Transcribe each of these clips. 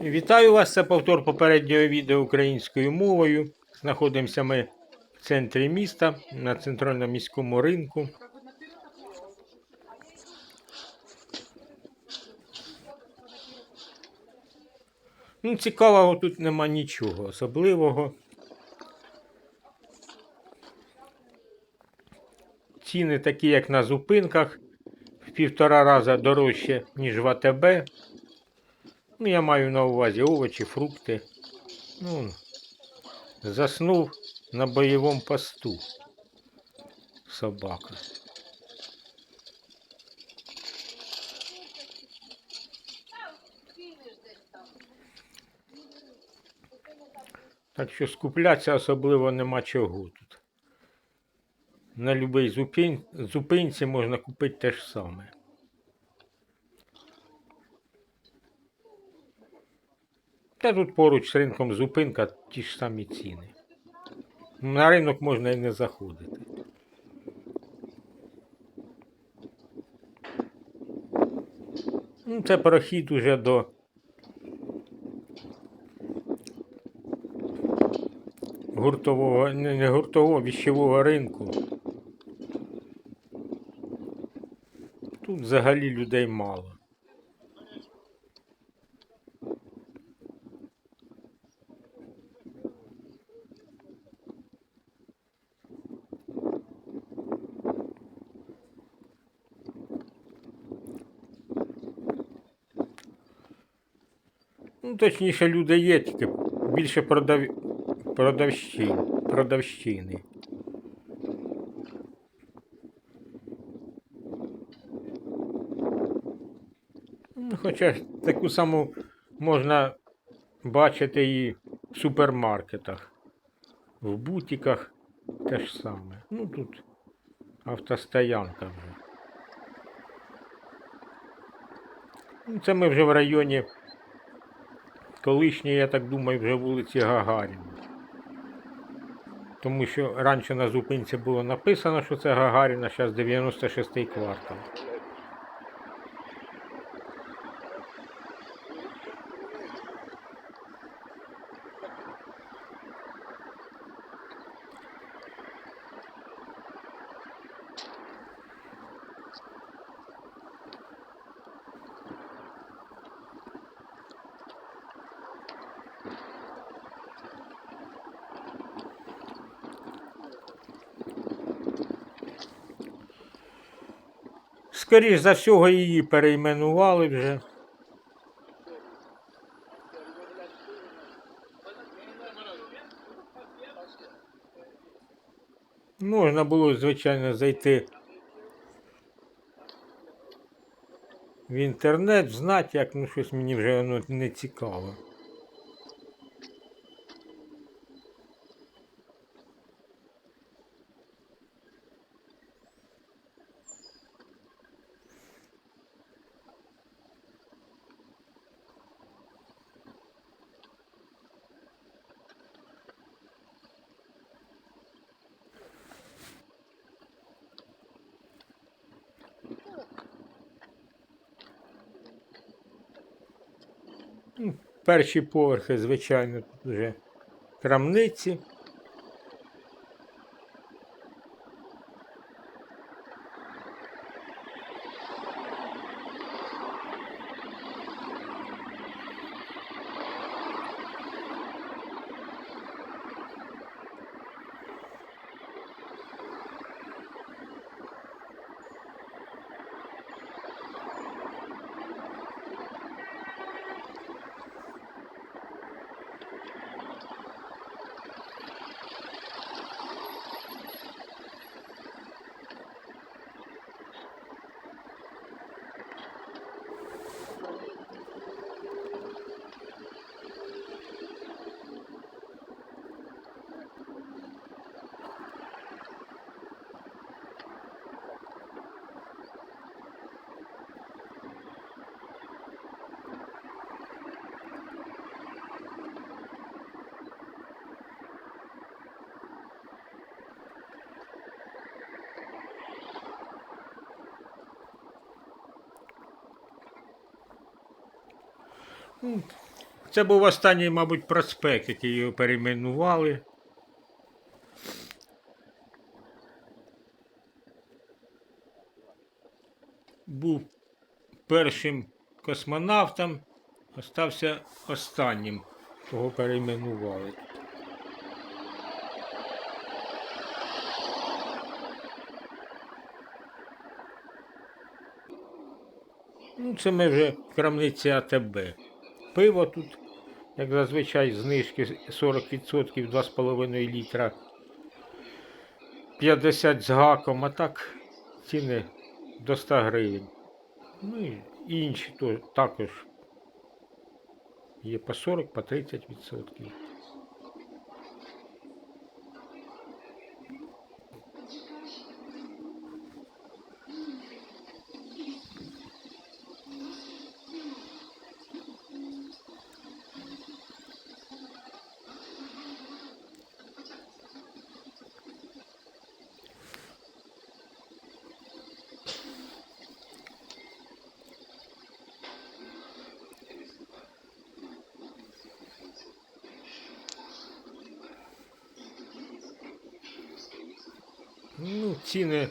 Вітаю вас! Це повтор попереднього відео українською мовою. Знаходимося ми в центрі міста на центральному міському ринку. Ну, цікавого тут нема нічого особливого. Ціни такі, як на зупинках, в півтора рази дорожче, ніж в АТБ. Ну, я маю на увазі овочі, фрукти. Ну, заснув на бойовому посту. Собака. Так що скуплятися особливо нема чого тут. На будь-якій зупин... зупинці можна купити те ж саме. Та тут поруч з ринком зупинка ті ж самі ціни. На ринок можна і не заходити. Ну, це прохід уже до гуртового, не, гуртового, віщового ринку. Тут взагалі людей мало. Ну, точніше, люди є, тільки більше продав... продавщин, продавщини. Ну, Хоча таку саму можна бачити і в супермаркетах, в бутіках те ж саме. Ну тут автостоянка вже. Ну, Це ми вже в районі колишньої, я так думаю, вже вулиці Гагаріна. Тому що раніше на зупинці було написано, що це Гагаріна, зараз 96-й квартал. Скоріш за всього її перейменували вже. Можна було, звичайно, зайти в інтернет, знати, як ну щось мені вже воно не цікаво. Ну, Перші поверхи, звичайно, тут вже крамниці. Це був останній, мабуть, проспект, який його перейменували. Був першим космонавтом, остався останнім, кого перейменували. Ну, це ми вже в крамниці АТБ. Пиво тут, як зазвичай, знижки 40% 2,5 літра. 50 з гаком, а так ціни до 100 гривень. Ну і інші то, також є по 40, по 30 Ну, ціни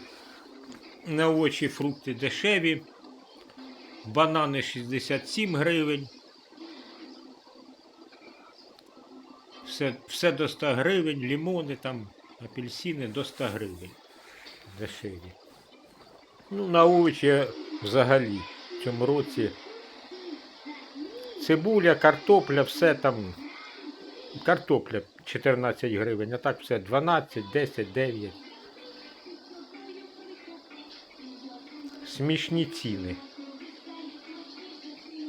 на овочі, фрукти дешеві. Банани 67 гривень. Все, все до 100 гривень, лимони там, апельсини до 100 гривень. Дешеві. Ну, на овочі взагалі в цьому році. Цибуля, картопля, все там. Картопля 14 гривень, а так все 12, 10, 9. Смішні ціни.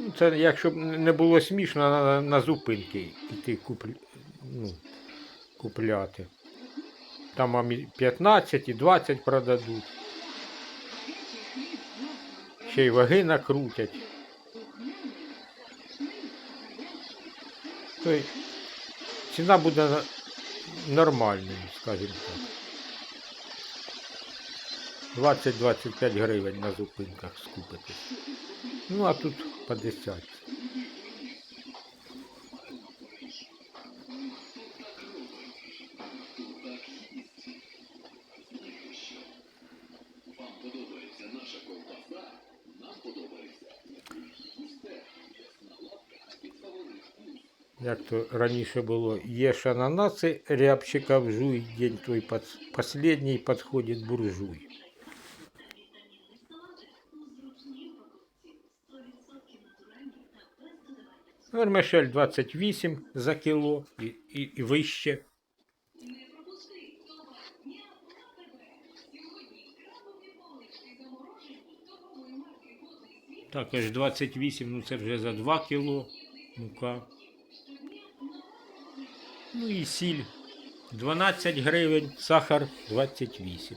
Ну, Це якщо б не було смішно, на, на зупинки йти купль... ну, купляти. Там вам і 15 і 20 продадуть. Ще й ваги накрутять. То й ціна буде нормальною, скажімо так. 20-25 гривень на зупинках скупитись. Ну, а тут по 10. Як то раніше було, єш ананаси, рябчиков жуй, день твой последний подходит буржуй. Вермишель 28 за кіло і, і, і вище. Також 28, ну це вже за 2 кіло мука. Ну і сіль 12 гривень, сахар 28.